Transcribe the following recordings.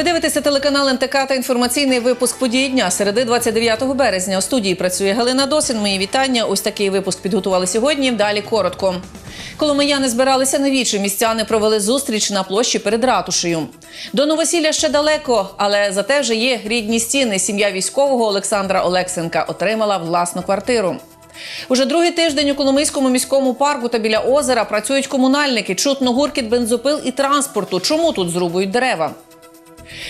Ви дивитеся телеканал НТК та інформаційний випуск події дня середи 29 березня. У студії працює Галина Досин. Мої вітання. Ось такий випуск підготували сьогодні. Далі коротко. Коломияни збиралися на вічі. Містяни провели зустріч на площі перед ратушею. До новосілля ще далеко, але зате вже є рідні стіни. Сім'я військового Олександра Олексенка отримала власну квартиру. Уже другий тиждень у Коломийському міському парку та біля озера працюють комунальники. Чутно гуркіт бензопил і транспорту. Чому тут зрубують дерева?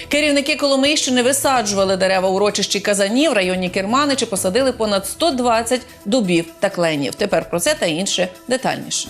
Керівники Коломийщини висаджували дерева у урочищі Казані в районі Керманичі посадили понад 120 дубів та кленів. Тепер про це та інше детальніше.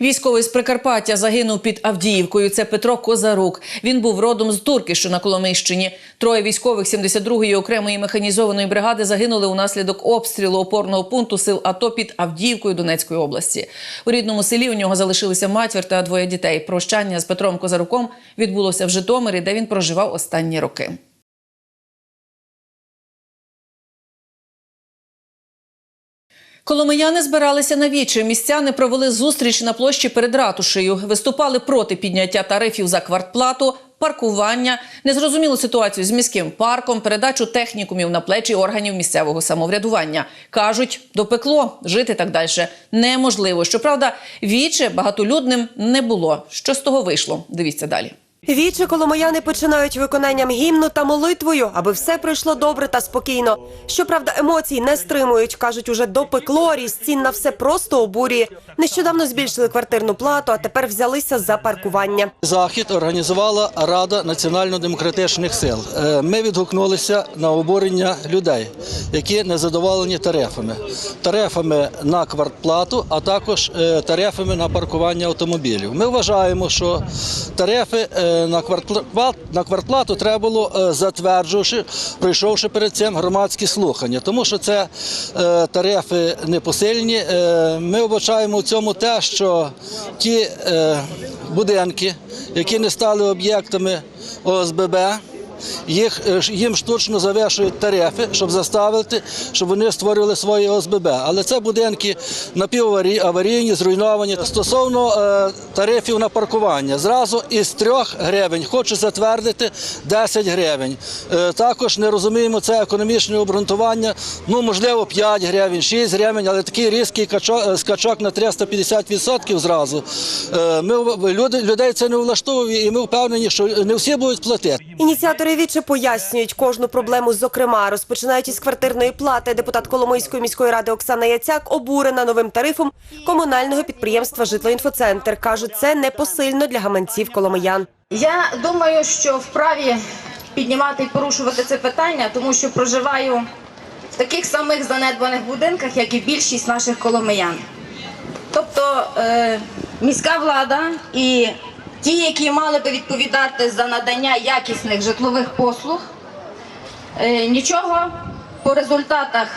Військовий з Прикарпаття загинув під Авдіївкою. Це Петро Козарук. Він був родом з Турки, що на Коломийщині. Троє військових 72-ї окремої механізованої бригади загинули унаслідок обстрілу опорного пункту сил АТО під Авдіївкою Донецької області. У рідному селі у нього залишилися матір та двоє дітей. Прощання з Петром Козаруком відбулося в Житомирі, де він проживав останні роки. Коломияни збиралися на вічі. Містяни провели зустріч на площі перед ратушею. Виступали проти підняття тарифів за квартплату, паркування, незрозумілу ситуацію з міським парком, передачу технікумів на плечі органів місцевого самоврядування. Кажуть, допекло жити так далі неможливо. Щоправда, віче багатолюдним не було. Що з того вийшло? Дивіться далі. Вічі коломияни починають виконанням гімну та молитвою, аби все пройшло добре та спокійно. Щоправда, емоцій не стримують. кажуть, уже допекло, ріст цін на все просто обурює. Нещодавно збільшили квартирну плату, а тепер взялися за паркування. Захід організувала Рада національно-демократичних сил. Е, Ми відгукнулися на обурення людей, які не задоволені тарифами. Тарифами на квартплату, а також е, тарифами на паркування автомобілів. Ми вважаємо, що тарифи е, на квартплату, на квартплату треба було е, затверджувавши, пройшовши перед цим громадські слухання, тому що це е, тарифи непосильні. Е, Ми вбачаємо в цьому те, що ті будинки, які не стали об'єктами ОСББ, їх, е, їм штучно завишують тарифи, щоб заставити, щоб вони створювали свої ОСББ. Але це будинки напіваварійні, зруйновані. Стосовно е, тарифів на паркування, зразу із 3 гривень хочу затвердити 10 гривень. Е, також не розуміємо це економічне обґрунтування. Ну, можливо, 5 гривень, 6 гривень, але такий різкий качок, скачок на 350% зразу. Е, ми, люди, людей це не влаштовує, і ми впевнені, що не всі будуть платити. Ініціатори віче пояснюють кожну проблему. Зокрема, розпочинають із квартирної плати. Депутат Коломийської міської ради Оксана Яцяк обурена новим тарифом комунального підприємства Житлоінфоцентр. кажуть, це непосильно для гаманців коломиян. Я думаю, що вправі піднімати і порушувати це питання, тому що проживаю в таких самих занедбаних будинках, як і більшість наших коломиян. Тобто е, міська влада і ті, які мали би відповідати за надання якісних житлових послуг, е, нічого по результатах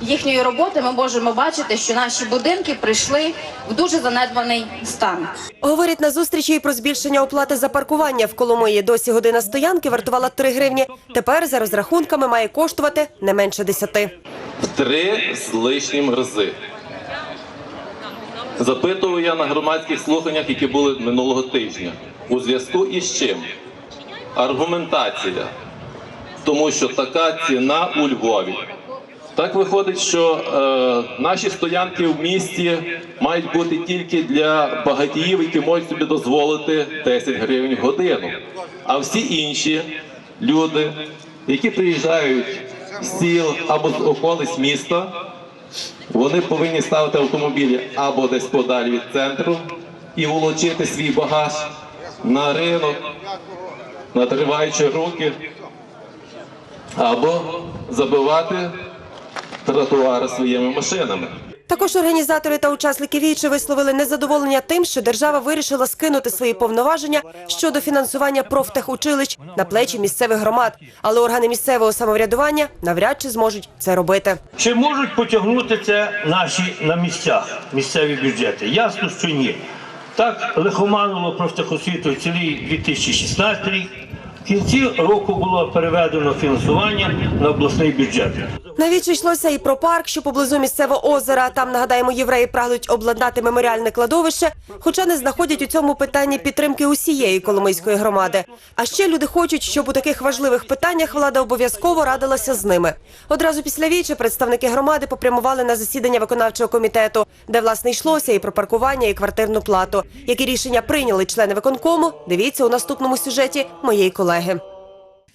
їхньої роботи ми можемо бачити, що наші будинки прийшли в дуже занедбаний стан. Говорять на зустрічі і про збільшення оплати за паркування в Коломиї. Досі година стоянки вартувала 3 гривні. Тепер за розрахунками має коштувати не менше 10. в три з лишнім рази. Запитував я на громадських слуханнях, які були минулого тижня. У зв'язку із чим? Аргументація. Тому що така ціна у Львові. Так виходить, що е, наші стоянки в місті мають бути тільки для багатіїв, які можуть собі дозволити 10 гривень в годину. А всі інші люди, які приїжджають з сіл або з околиць міста, вони повинні ставити автомобілі або десь подалі від центру і волочити свій багаж на ринок, натриваючи руки, або забивати тротуари своїми машинами. Також організатори та учасники вічі висловили незадоволення тим, що держава вирішила скинути свої повноваження щодо фінансування профтехучилищ на плечі місцевих громад, але органи місцевого самоврядування навряд чи зможуть це робити. Чи можуть потягнути це наші на місцях, місцеві бюджети? Ясно, що ні. Так лихоманило профтехосвіту цілий 2016 рік. Кінці року було переведено фінансування на обласний бюджет. Навіщо йшлося і про парк, що поблизу місцевого озера. Там нагадаємо, євреї прагнуть обладнати меморіальне кладовище, хоча не знаходять у цьому питанні підтримки усієї коломийської громади. А ще люди хочуть, щоб у таких важливих питаннях влада обов'язково радилася з ними. Одразу після вічі представники громади попрямували на засідання виконавчого комітету, де власне йшлося і про паркування, і квартирну плату. Які рішення прийняли члени виконкому? Дивіться у наступному сюжеті моєї колеги.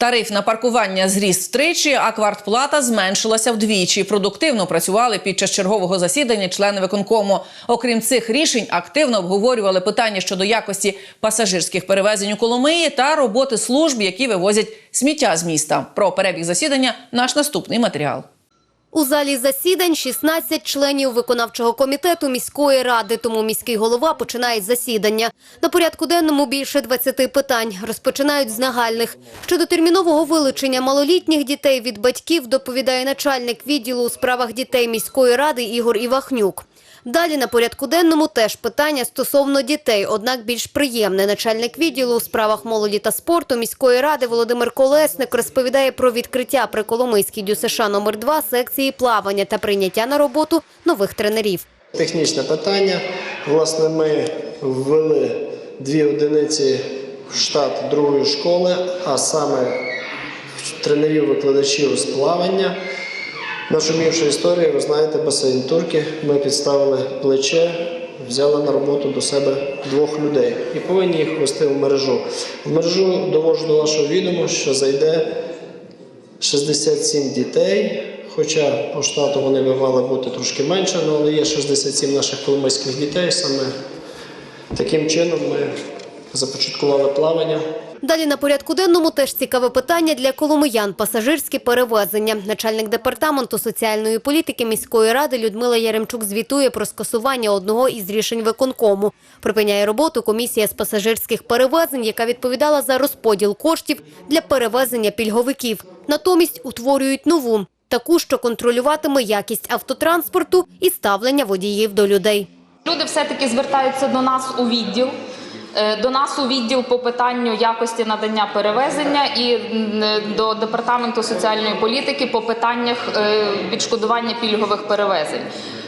Тариф на паркування зріс втричі, а квартплата зменшилася вдвічі. Продуктивно працювали під час чергового засідання члени виконкому. Окрім цих рішень, активно обговорювали питання щодо якості пасажирських перевезень у Коломиї та роботи служб, які вивозять сміття з міста. Про перебіг засідання наш наступний матеріал. У залі засідань 16 членів виконавчого комітету міської ради, тому міський голова починає засідання. На порядку денному більше 20 питань. Розпочинають з нагальних. Щодо термінового вилучення малолітніх дітей від батьків доповідає начальник відділу у справах дітей міської ради Ігор Івахнюк. Далі на порядку денному теж питання стосовно дітей, однак більш приємне. Начальник відділу у справах молоді та спорту міської ради Володимир Колесник розповідає про відкриття при Коломийській ДЮСШ номер 2 секції плавання та прийняття на роботу нових тренерів. Технічне питання. Власне, ми ввели дві одиниці в штат другої школи, а саме тренерів-викладачів з плавання. Нашумівши історію, ви знаєте, басейн турки. Ми підставили плече, взяли на роботу до себе двох людей і повинні їх ввести в мережу. В мережу довожу до вашого відому, що зайде 67 дітей, хоча по штату вони би мали бути трошки менше, але є 67 наших коломийських дітей. Саме таким чином ми започаткували плавання. Далі на порядку денному теж цікаве питання для коломиян – пасажирські перевезення. Начальник департаменту соціальної політики міської ради Людмила Яремчук звітує про скасування одного із рішень виконкому. Припиняє роботу комісія з пасажирських перевезень, яка відповідала за розподіл коштів для перевезення пільговиків. Натомість утворюють нову, таку, що контролюватиме якість автотранспорту і ставлення водіїв до людей. Люди все-таки звертаються до нас у відділ. Е, До нас у відділ по питанню якості надання перевезення і е, до департаменту соціальної політики по питаннях е, відшкодування пільгових перевезень.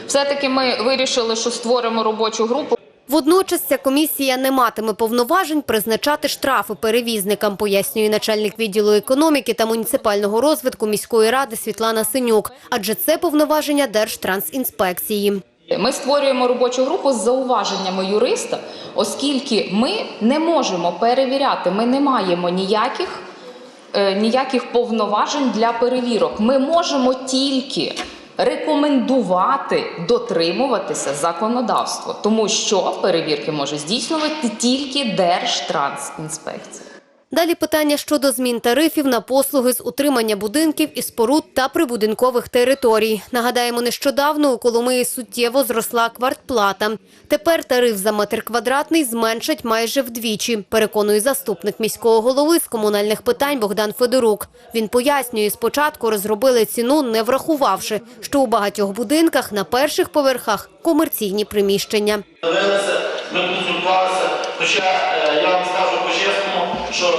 Все-таки ми вирішили, що створимо робочу групу. Водночас ця комісія не матиме повноважень призначати штрафи перевізникам, пояснює начальник відділу економіки та муніципального розвитку міської ради Світлана Синюк. Адже це повноваження Держтрансінспекції. Ми створюємо робочу групу з зауваженнями юриста, оскільки ми не можемо перевіряти, ми не маємо ніяких, е, ніяких повноважень для перевірок. Ми можемо тільки рекомендувати дотримуватися законодавства, тому що перевірки може здійснювати тільки Держтрансінспекція. Далі питання щодо змін тарифів на послуги з утримання будинків і споруд та прибудинкових територій. Нагадаємо, нещодавно у Коломиї суттєво зросла квартплата. Тепер тариф за метр квадратний зменшать майже вдвічі, переконує заступник міського голови з комунальних питань Богдан Федорук. Він пояснює, спочатку розробили ціну, не врахувавши, що у багатьох будинках на перших поверхах комерційні приміщення. ми. Хоча е, я вам скажу по-чесному, що е,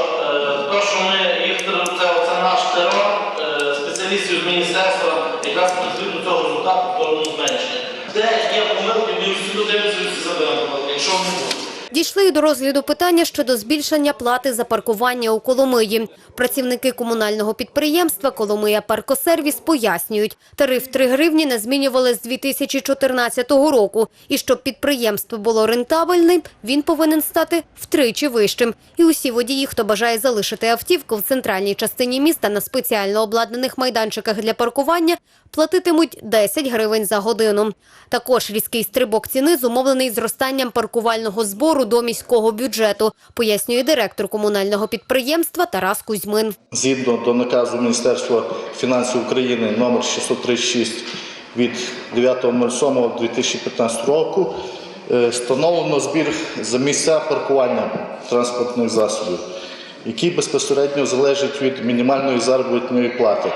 то, що ми їх це, це наш терор е, спеціалістів з міністерства, якраз призвів до цього результату, в сторону зменшення. Де є помилки, ми всі додивимося і всі заберемо помилки. Якщо не буде. Дійшли й до розгляду питання щодо збільшення плати за паркування у Коломиї. Працівники комунального підприємства «Коломия Паркосервіс» пояснюють, тариф 3 гривні не змінювали з 2014 року. І щоб підприємство було рентабельним, він повинен стати втричі вищим. І усі водії, хто бажає залишити автівку в центральній частині міста на спеціально обладнаних майданчиках для паркування, платитимуть 10 гривень за годину. Також різкий стрибок ціни зумовлений зростанням паркувального збору до міського бюджету, пояснює директор комунального підприємства Тарас Кузьмин. Згідно до наказу Міністерства фінансів України номер 636 від 9.07.2015 року е, встановлено збір за місця паркування транспортних засобів, який безпосередньо залежить від мінімальної заробітної плати.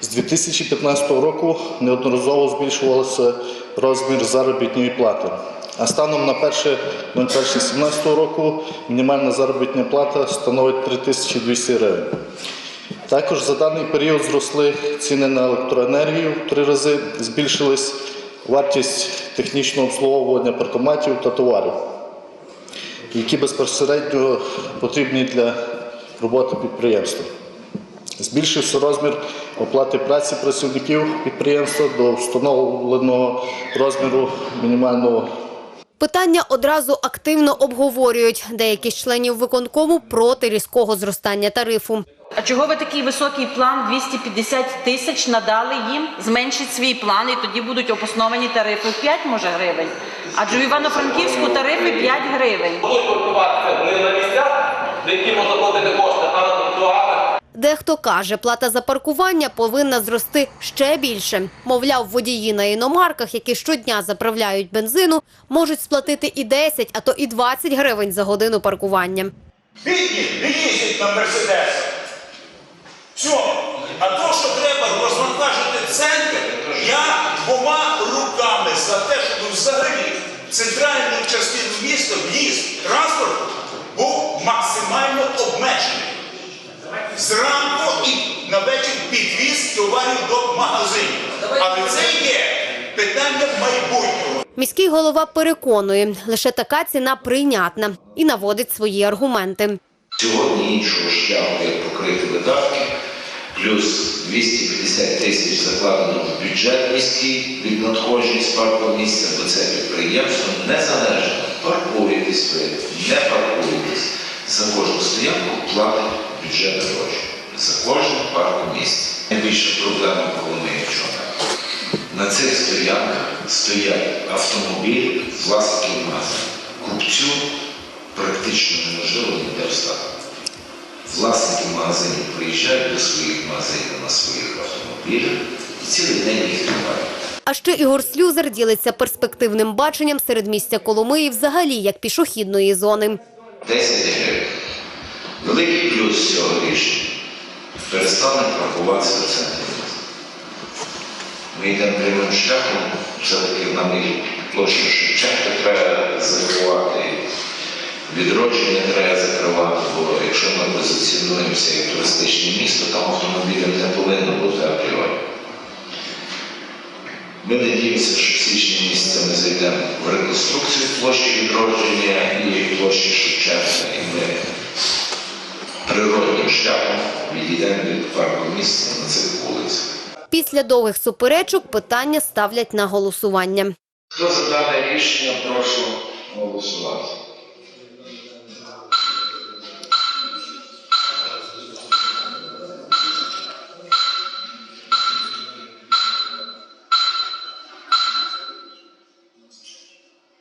З 2015 року неодноразово збільшувався розмір заробітної плати. А станом на 1.01.17 року мінімальна заробітна плата становить 3200 гривень. Також за даний період зросли ціни на електроенергію в три рази, збільшилась вартість технічного обслуговування паркоматів та товарів, які безпосередньо потрібні для роботи підприємства. Збільшився розмір оплати праці працівників підприємства до встановленого розміру мінімального Питання одразу активно обговорюють. Деякі з членів виконкому проти різкого зростання тарифу. А чого ви такий високий план 250 тисяч надали їм? Зменшить свій план і тоді будуть обосновані тарифи в 5, може, гривень. Адже в Івано-Франківську тарифи 5 гривень. Будуть паркуватися не на місцях, де які можна платити кошти, а на тротуарах. Дехто каже, плата за паркування повинна зрости ще більше. Мовляв, водії на іномарках, які щодня заправляють бензину, можуть сплатити і 10, а то і 20 гривень за годину паркування. Бідні не їздять на мерседесах. Все. А то, що треба розвантажити центр, я двома руками за те, щоб взагалі центральну частину міста в'їзд транспорту був максимально обмежений. Зранку і на вечір підвіз товарів до магазинів. Але це є питання майбутнього. Міський голова переконує, лише така ціна прийнятна і наводить свої аргументи. Сьогодні іншого шляху, як покрити видатки, плюс 250 тисяч закладено в бюджет міський від надходжень з паркового місця, бо це підприємство незалежно. Паркуєтесь ви, не паркуєтесь. За кожну стоянку платить бюджет гроші. За кожне паркове місце. Найбільша проблема в чому? На цих стоянках стоять автомобілі власників магазину. Купцю практично неможливо ніде встати. Власники магазинів приїжджають до своїх магазинів на своїх автомобілях і цілий день їх тримають. А ще Ігор Слюзер ділиться перспективним баченням серед місця Коломиї взагалі як пішохідної зони. 10 гривень. Великий плюс цього рішення. Перестане паркуватися в центрі. Ми йдемо прямим шляхом, все-таки нам і площу Шевченка треба закривати, відродження треба закривати, бо якщо ми позиціонуємося як туристичне місто, там автомобілів не повинно бути апріорі. Ми надіємося, що в січні місяці ми зайдемо в реконструкцію площі відродження і площі Шевченка, і ми природним шляхом відійдемо від парку міста на цих вулицях. Після довгих суперечок питання ставлять на голосування. Хто за дане рішення, прошу голосувати.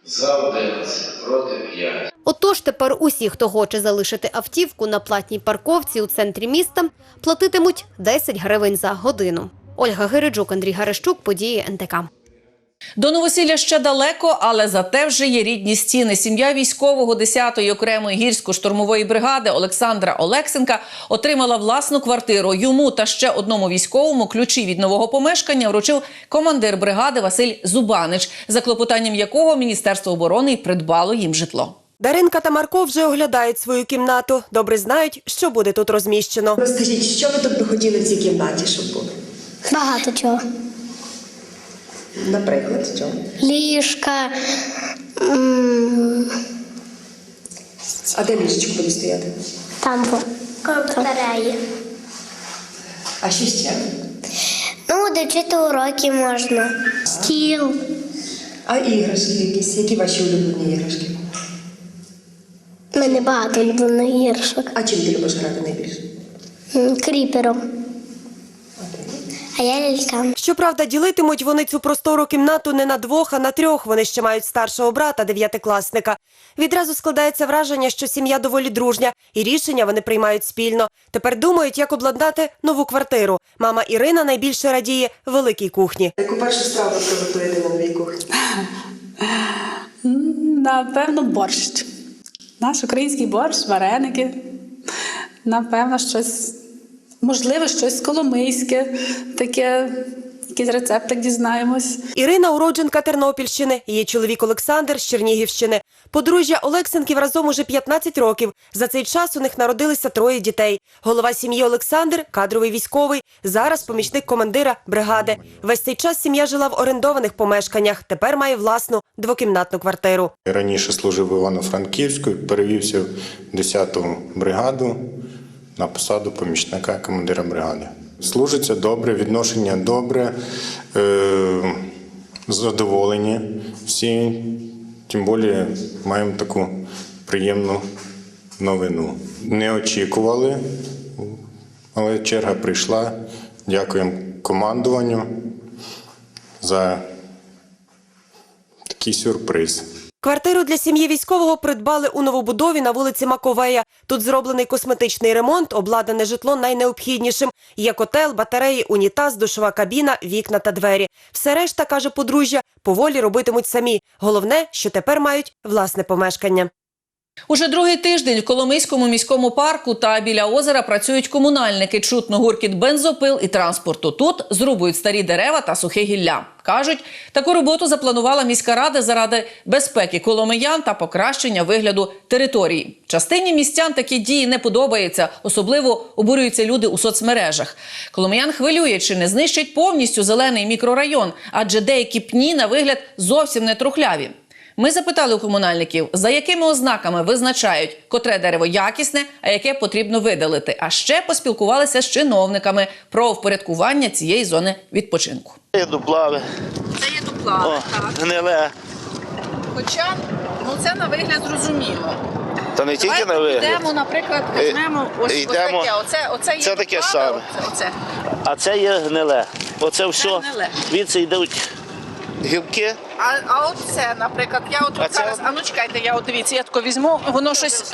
За 11, проти 5. Отож, тепер усі, хто хоче залишити автівку на платній парковці у центрі міста, платитимуть 10 гривень за годину. Ольга Гириджук, Андрій Гарещук, події НТК. До новосілля ще далеко, але зате вже є рідні стіни. Сім'я військового 10-ї окремої гірсько-штурмової бригади Олександра Олексенка отримала власну квартиру. Йому та ще одному військовому ключі від нового помешкання вручив командир бригади Василь Зубанич, за клопотанням якого Міністерство оборони й придбало їм житло. Даринка та Марко вже оглядають свою кімнату. Добре знають, що буде тут розміщено. Розкажіть, що ви тут би хотіли в цій кімнаті, щоб було? Багато чого. Наприклад, що? Ліжка. А де ліжечко буде стояти? Там по батареї. А що ще? Ну, де вчити уроки можна. Стіл. А іграшки якісь? Які ваші улюблені іграшки? У мене багато улюблених іграшок. А чим ти любиш грати найбільше? Кріпером. А я лялькам. Щоправда, ділитимуть вони цю простору кімнату не на двох, а на трьох. Вони ще мають старшого брата, дев'ятикласника. Відразу складається враження, що сім'я доволі дружня, і рішення вони приймають спільно. Тепер думають, як обладнати нову квартиру. Мама Ірина найбільше радіє великій кухні. Яку першу страву ви приготуєте на новій кухні? Напевно, борщ. Наш український борщ, вареники. Напевно, щось, можливо, щось коломийське, таке, якийсь рецептик дізнаємось. Ірина уродженка Тернопільщини. Її чоловік Олександр з Чернігівщини. Подружжя Олексенків разом уже 15 років. За цей час у них народилися троє дітей. Голова сім'ї Олександр, кадровий військовий, зараз помічник командира бригади. Весь цей час сім'я жила в орендованих помешканнях. Тепер має власну двокімнатну квартиру. Раніше служив в Івано-Франківську, перевівся в 10-ту бригаду на посаду помічника командира бригади. Служиться добре, відношення добре, е- задоволені всі. Тим більше маємо таку приємну новину. Не очікували, але черга прийшла. Дякуємо командуванню за такий сюрприз. Квартиру для сім'ї військового придбали у новобудові на вулиці Маковея. Тут зроблений косметичний ремонт, обладнане житло найнеобхіднішим. Є котел, батареї, унітаз, душова кабіна, вікна та двері. Все решта, каже подружжя, поволі робитимуть самі. Головне, що тепер мають власне помешкання. Уже другий тиждень в Коломийському міському парку та біля озера працюють комунальники. Чутно гуркіт бензопил і транспорту. Тут зрубують старі дерева та сухе гілля. Кажуть, таку роботу запланувала міська рада заради безпеки коломиян та покращення вигляду території. Частині містян такі дії не подобаються, особливо обурюються люди у соцмережах. Коломиян хвилює, чи не знищить повністю зелений мікрорайон, адже деякі пні на вигляд зовсім не трухляві. Ми запитали у комунальників, за якими ознаками визначають, котре дерево якісне, а яке потрібно видалити. А ще поспілкувалися з чиновниками про впорядкування цієї зони відпочинку. Це Є дуплаве, Це є дуплави, гниле. Хоча ну це на вигляд зрозуміло. Та не тільки на вигляд. Йдемо, наприклад, Е, візьмемо ось, ось таке. Оце, оце є Це таке дуплави, саме. Оце, оце. А це є гниле. Оце все. гниле. Звідси йдуть гілки. А, а от це, наприклад, я от, А це зараз, от- а ну чекайте, я от дивіться, я тако візьму, воно щось,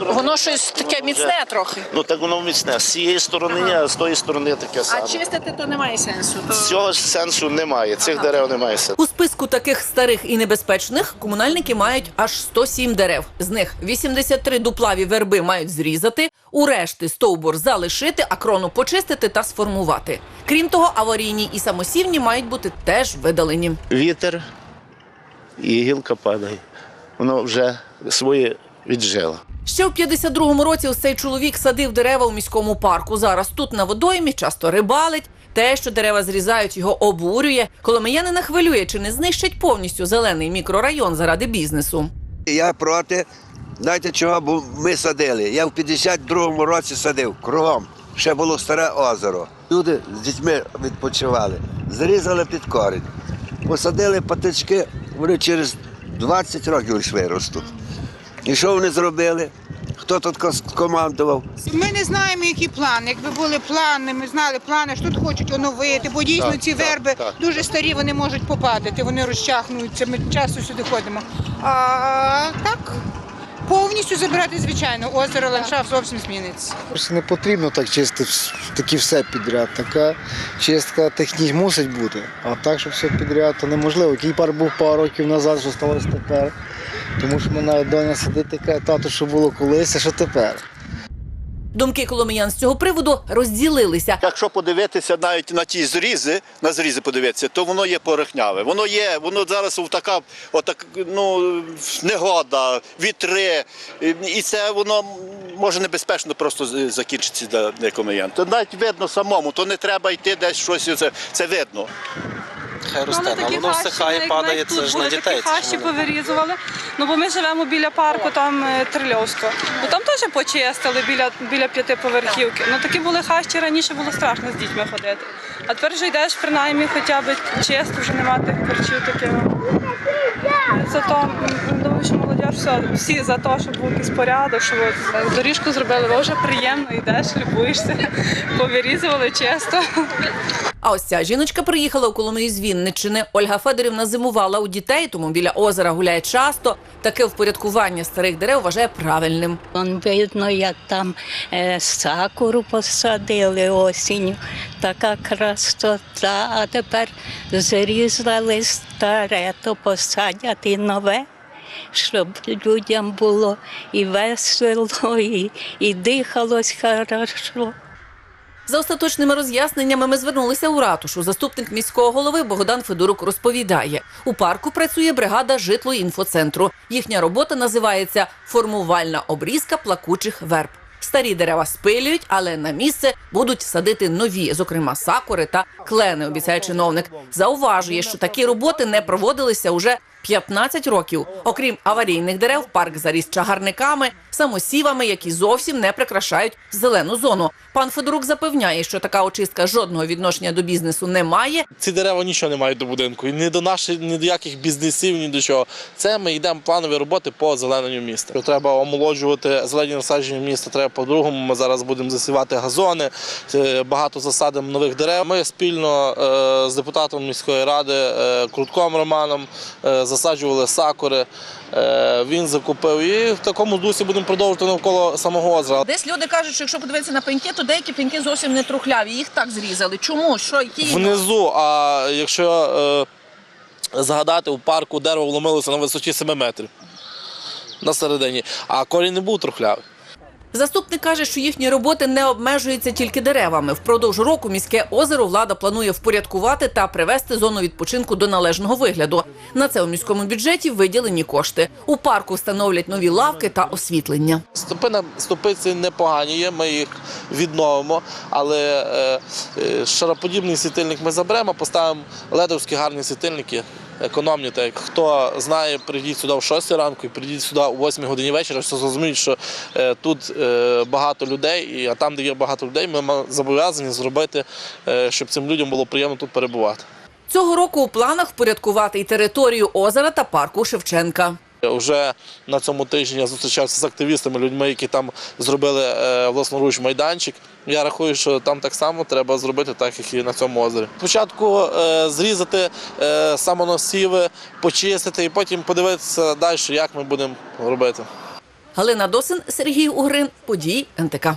воно щось таке міцне трохи. Ну так воно міцне. З цієї сторони, ні, а з тої сторони таке А саме. чистити то немає сенсу. То... Цього ж сенсу немає. Цих дерев немає сенсу. У списку таких старих і небезпечних комунальники мають аж 107 дерев. З них 83 дуплаві верби мають зрізати, у решти стовбур залишити, а крону почистити та сформувати. Крім того, аварійні і самосівні мають бути теж видалені. Вітер і гілка падає. Воно вже своє віджило. Ще в 52-му році ось цей чоловік садив дерева у міському парку. Зараз тут на водоймі часто рибалить. Те, що дерева зрізають, його обурює. Коломиянина хвилює, чи не знищать повністю зелений мікрорайон заради бізнесу. Я проти. Знаєте чого? Ми садили. Я в 52-му році садив кругом. Ще було старе озеро. Люди з дітьми відпочивали. Зрізали під корінь. Посадили патички, вони через 20 років лише виростуть. І що вони зробили? Хто тут командував? Ми не знаємо, які плани. Якби були плани, ми знали плани, що тут хочуть оновити, бо дійсно Так, ці так, верби так. дуже старі, вони можуть попадати, вони розчахнуються. Ми часто сюди ходимо. А так, повністю забирати, звичайно, озеро, ландшафт зовсім зміниться. Не потрібно так чистити такі все підряд. Така чистка технічна мусить бути. А так, що все підряд, то неможливо. Який пар був пару років назад, що сталося тепер. Тому що мене доня сидить каже, тато, що було колись, а що тепер. Думки коломиян з цього приводу розділилися. Якщо подивитися навіть на ті зрізи, на зрізи подивитися, то воно є порохняве. Воно є, воно зараз в така, отак, ну, негода, вітри, і- це воно може небезпечно просто закінчитися для комиян. То навіть видно самому, то не треба йти десь щось, це, це видно. Хай росте, але воно всихає, падає, це ж на дітей. хащі повирізували. Ну бо ми живемо біля парку, там трильовська. Трильовського. Ну там теж почистили біля, біля п'ятиповерхівки. Ну такі були хащі, раніше було страшно з дітьми ходити. А тепер вже йдеш принаймні хоча б чисто, вже немає тих корчів таких. Зато молодь все, всі за те, щоб був якийсь порядок, щоб от, доріжку зробили, бо вже приємно йдеш, любуєшся, повирізували чисто. А ось ця жіночка приїхала у Коломиї з Вінниччини. Ольга Федорівна зимувала у дітей, тому біля озера гуляє часто. Таке впорядкування старих дерев вважає правильним. Вон видно, як там е, сакуру посадили осінню, така красота, а тепер зрізали старе, то посадять і нове, щоб людям було і весело, і, і дихалось хорошо. За остаточними роз'ясненнями ми звернулися у ратушу. Заступник міського голови Богдан Федорук розповідає: у парку працює бригада житло-інфоцентру. Їхня робота називається формувальна обрізка плакучих верб. Старі дерева спилюють, але на місце будуть садити нові, зокрема сакури та клени. Обіцяє чиновник. Зауважує, що такі роботи не проводилися уже 15 років. Окрім аварійних дерев, парк заріс чагарниками, самосівами, які зовсім не прикрашають зелену зону. Пан Федорук запевняє, що така очистка жодного відношення до бізнесу не має. Ці дерева нічого не мають до будинку. І ні до наших, ні до яких бізнесів, ні до чого. Це ми йдемо планові роботи по озелененню міста. Треба омолоджувати зелені насадження міста. Треба по-другому. Ми зараз будемо засівати газони, е, багато засадимо нових дерев. Ми спільно е, з депутатом міської ради е, Крутком Романом засаджували сакури. Е, він закупив і в такому дусі будемо продовжувати навколо самого озера. Десь люди кажуть, що якщо подивитися на пеньки, то деякі пеньки зовсім не трухляві. Їх так зрізали. Чому? Що які Внизу, а якщо е, згадати, у парку дерево вломилося на висоті 7 метрів на середині, а корінь не був трухлявий. Заступник каже, що їхні роботи не обмежуються тільки деревами. Впродовж року міське озеро влада планує впорядкувати та привести зону відпочинку до належного вигляду. На це у міському бюджеті виділені кошти. У парку встановлять нові лавки та освітлення. Стопи на стопиці непогані є, ми їх відновимо, але е, е, шароподібний світильник ми заберемо, поставимо ледовські гарні світильники. Економні, так хто знає, прийдіть сюди в 6 ранку і прийдіть сюди о 8 годині вечора, що зрозуміють, що е, тут е, багато людей, а там, де є багато людей, ми зобов'язані зробити, е, щоб цим людям було приємно тут перебувати. Цього року у планах впорядкувати і територію озера та парку Шевченка. Вже на цьому тижні я зустрічався з активістами, людьми, які там зробили е, власноруч майданчик. Я рахую, що там так само треба зробити, так як і на цьому озері. Спочатку е, зрізати е, самоносіви, почистити і потім подивитися далі, як ми будемо робити. Галина Досин, Сергій Угрин, події НТК.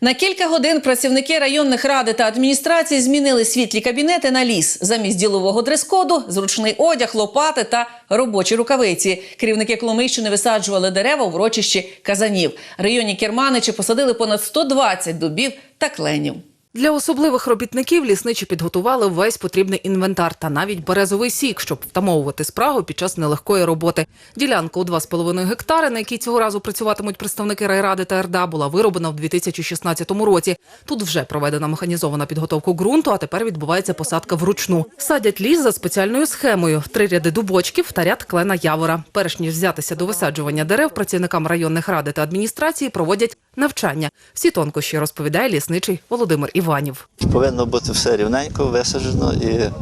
На кілька годин працівники районних ради та адміністрації змінили світлі кабінети на ліс. Замість ділового дрес-коду – зручний одяг, лопати та робочі рукавиці. Керівники Коломийщини висаджували дерева в врочищі Казанів. Районні керманичі посадили понад 120 дубів та кленів. Для особливих робітників лісничі підготували весь потрібний інвентар та навіть березовий сік, щоб втамовувати спрагу під час нелегкої роботи. Ділянка у 2,5 гектари, на якій цього разу працюватимуть представники райради та РДА, була вироблена в 2016 році. Тут вже проведена механізована підготовка ґрунту, а тепер відбувається посадка вручну. Садять ліс за спеціальною схемою: три ряди дубочків та ряд клена явора. Перш ніж взятися до висаджування дерев, працівникам районних ради та адміністрації проводять навчання. Всі тонкощі розповідає лісничий Володимир Іванів. Повинно бути все рівненько, висаджено і е,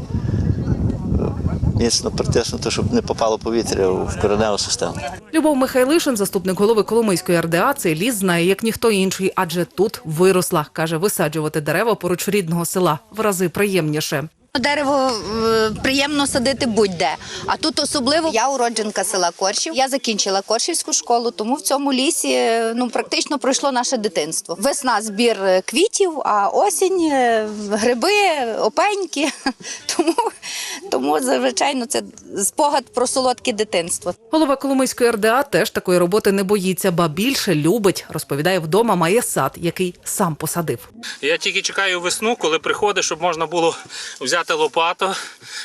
міцно притиснуто, щоб не попало повітря в кореневу систему. Любов Михайлишин, заступник голови Коломийської РДА, цей ліс знає як ніхто інший, адже тут виросла. каже, висаджувати дерева поруч рідного села в рази приємніше. Дерево е, приємно садити будь-де. А тут особливо я уродженка села Коршів. Я закінчила Коршівську школу, тому в цьому лісі е, ну практично пройшло наше дитинство. Весна збір е, квітів, а осінь гриби, опеньки. Тому, тому звичайно, це спогад про солодке дитинство. Голова Коломийської РДА теж такої роботи не боїться, ба більше любить. Розповідає, вдома має сад, який сам посадив. Я тільки чекаю весну, коли приходить, щоб можна було взяти лопату,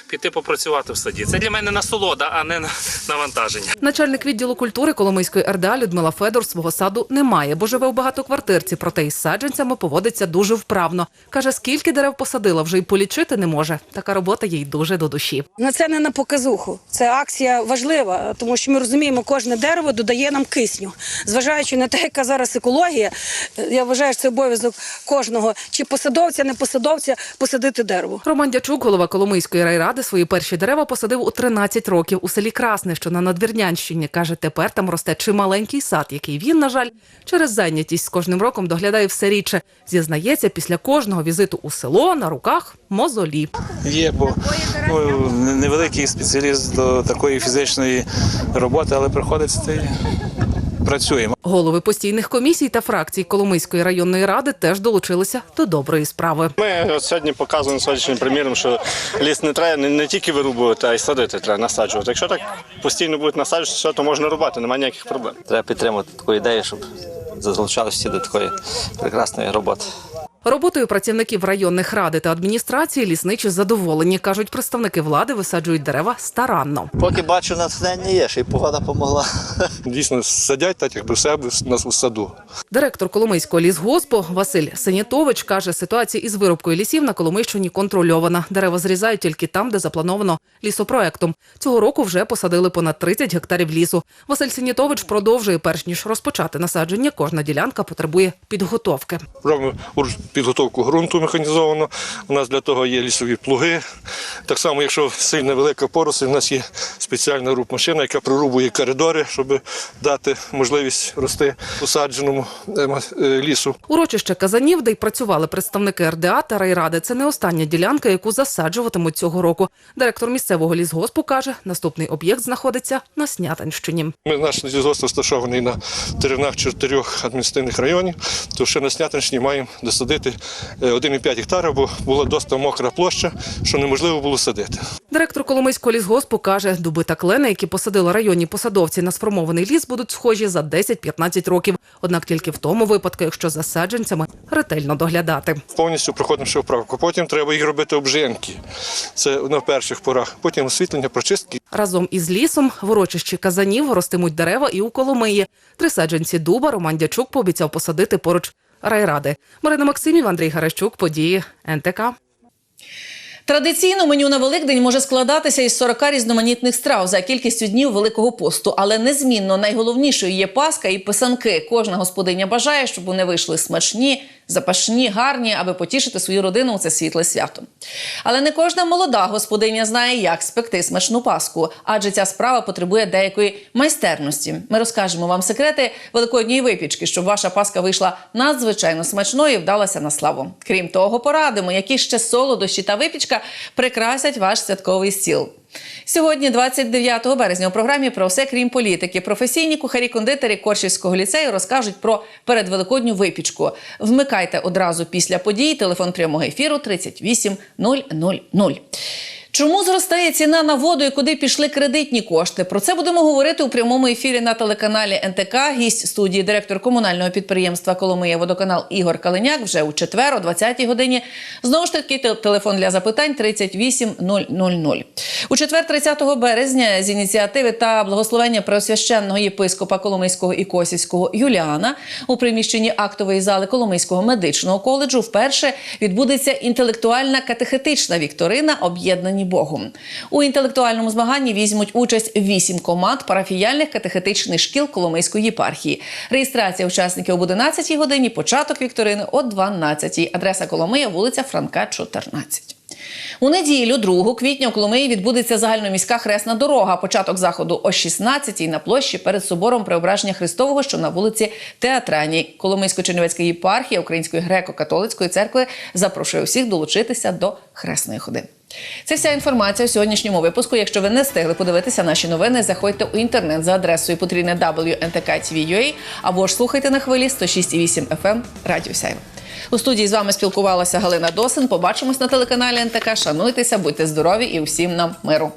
піти попрацювати в саді. Це для мене насолода, а не навантаження. Начальник відділу культури Коломийської РДА Людмила Федор свого саду не має, бо живе у багатоквартирці, проте із саджанцями поводиться дуже вправно. Каже, скільки дерев посадила, вже й полічити не може. Така робота їй дуже до душі. На це не на показуху. Це акція важлива, тому що ми розуміємо, кожне дерево додає нам кисню. Зважаючи на те, яка зараз екологія, е, я вважаю, що це обов'язок кожного, чи посадовця, не посадовця, посадити дерево. Роман Дячук, голова Коломийської райради, свої перші дерева посадив у 13 років у селі Красне, що на Надвірнянщині. Каже, тепер там росте чималенький сад, який він, на жаль, через зайнятість з кожним роком доглядає все рідше. Зізнається, після кожного візиту у село на руках мозолі. Є, бо ну, невеликий спеціаліст до такої фізичної роботи, але приходиться працюємо. Голови постійних комісій та фракцій Коломийської районної ради теж долучилися до доброї справи. Ми сьогодні показуємо сонячним приміром, що ліс не треба не, не тільки вирубувати, а й садити треба насаджувати. Якщо так постійно будуть насаджувати, все, то можна рубати, немає ніяких проблем. Треба підтримати таку ідею, щоб залучалися всі до такої прекрасної роботи. Роботою працівників районних ради та адміністрації лісничі задоволені. кажуть, представники влади висаджують дерева старанно. Поки бачу, натхнення є, ще й погода допомогла. Дійсно садять так, якби в себе нас у саду. Директор Коломийського лісгоспу Василь Синятович каже, ситуація із вирубкою лісів на Коломийщині контрольована. Дерева зрізають тільки там, де заплановано лісопроектом. Цього року вже посадили понад 30 гектарів лісу. Василь Синятович продовжує, перш ніж розпочати насадження, кожна ділянка потребує підготовки. Робимо підготовку ґрунту механізовано. У нас для того є лісові плуги. Так само, якщо сильна велика поросль, у нас є спеціальна рубмашина, яка прорубує коридори, щоб дати можливість рости посадженому е, е, лісу. Урочище Казанів, де й працювали представники РДА та райради. Це не остання ділянка, яку засаджуватимуть цього року. Директор місцевого лісгоспу каже, наступний об'єкт знаходиться на Снятинщині. Ми наш лісгосп розташований на теренах чотирьох адміністративних районів, то ще на Снятинщині маємо досадити е, 1,5 гектара, бо була досить мокра площа, що неможливо було садити. Директор Коломийського лісгоспу каже, дуби та клени, які посадили районні посадовці на сформований ліс, будуть схожі за 10-15 років. Однак тільки в тому випадку, якщо за саджанцями ретельно доглядати. Повністю проходимо ще вправку. Потім треба їх робити обжинки. Це на перших порах. Потім освітлення, прочистки. Разом із лісом в урочищі Казанів ростимуть дерева і у Коломиї. Три саджанці дуба Роман Дячук пообіцяв посадити поруч райради. Марина Максимів, Андрій Гарещук, події НТК. Традиційно меню на Великдень може складатися із 40 різноманітних страв за кількістю днів Великого посту, але незмінно найголовнішою є паска і писанки. Кожна господиня бажає, щоб вони вийшли смачні, запашні, гарні, аби потішити свою родину у це світле свято. Але не кожна молода господиня знає, як спекти смачну паску, адже ця справа потребує деякої майстерності. Ми розкажемо вам секрети великодньої випічки, щоб ваша паска вийшла надзвичайно смачною і вдалася на славу. Крім того, порадимо, які ще солодощі та випічка прикрасять ваш святковий стіл. Сьогодні, 29 березня, у програмі про все крім політики. Професійні кухарі-кондитери Коршівського ліцею розкажуть про передвеликодню випічку. Вмикайте одразу після подій. Телефон прямого ефіру 38 000. Чому зростає ціна на воду і куди пішли кредитні кошти? Про це будемо говорити у прямому ефірі на телеканалі НТК. Гість студії директор комунального підприємства Коломия Водоканал Ігор Калиняк вже у четвер, о 20-й годині. Знову ж таки, телефон для запитань 38 000. У четвер, 30 березня, з ініціативи та благословення преосвященного єпископа Коломийського і Косівського Юліана у приміщенні актової зали Коломийського медичного коледжу вперше відбудеться інтелектуальна катехетична вікторина об'єднані Богом. У інтелектуальному змаганні візьмуть участь вісім команд парафіяльних катехетичних шкіл Коломийської єпархії. Реєстрація учасників об 11 годині, початок вікторини о 12 Адреса Коломия, вулиця Франка, 14. У неділю, 2 квітня, у Коломиї відбудеться загальноміська хресна дорога. Початок заходу о 16-й на площі перед собором Преображення Христового, що на вулиці Театраній. Коломийсько-Чернівецька єпархія Української греко-католицької церкви запрошує усіх долучитися до хресної ходи. Це вся інформація у сьогоднішньому випуску. Якщо ви не встигли подивитися наші новини, заходьте у інтернет за адресою потрібне WNTK.TV.ua або ж слухайте на хвилі 106,8 FM Радіо Сяйво. У студії з вами спілкувалася Галина Досин. Побачимось на телеканалі НТК. Шануйтеся, будьте здорові і усім нам миру.